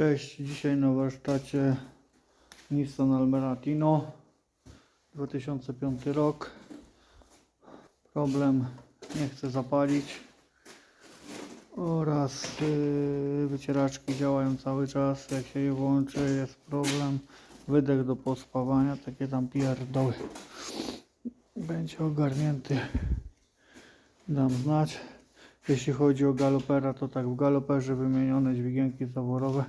Cześć, dzisiaj na warsztacie Nissan Almeratino 2005 rok. Problem nie chce zapalić oraz yy, wycieraczki działają cały czas. Jak się je włączy, jest problem. Wydech do pospawania, takie tam pierdoły. Będzie ogarnięty. Dam znać. Jeśli chodzi o galopera, to tak w galoperze wymienione dźwigienki zaworowe.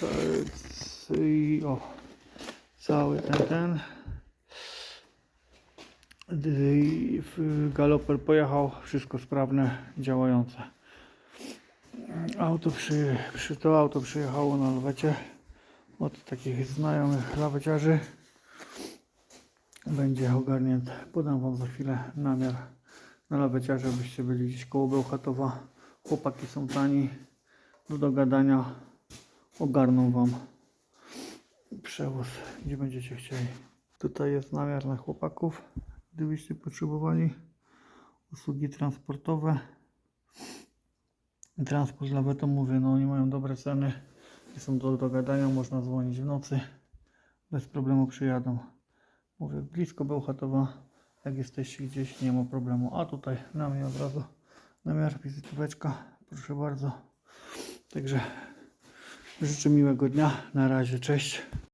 Ca- I o, cały ten, ten. Galoper pojechał, wszystko sprawne, działające. Auto przy, przy to auto przyjechało na lawecie od takich znajomych laweciarzy. Będzie ogarnięte. Podam Wam za chwilę namiar na laweciarze, byście byli gdzieś koło Bełchatowa. Chłopaki są tani, do dogadania ogarną Wam przewóz, gdzie będziecie chcieli. Tutaj jest namiar na chłopaków, gdybyście potrzebowali usługi transportowe. Transport lawetą mówię, no oni mają dobre ceny i są do dogadania, można dzwonić w nocy, bez problemu przyjadą. Mówię, blisko Bełchatowa, jak jesteście gdzieś, nie ma problemu. A tutaj na mnie od razu namiar, wizytóweczka, proszę bardzo. Także życzę miłego dnia, na razie, cześć.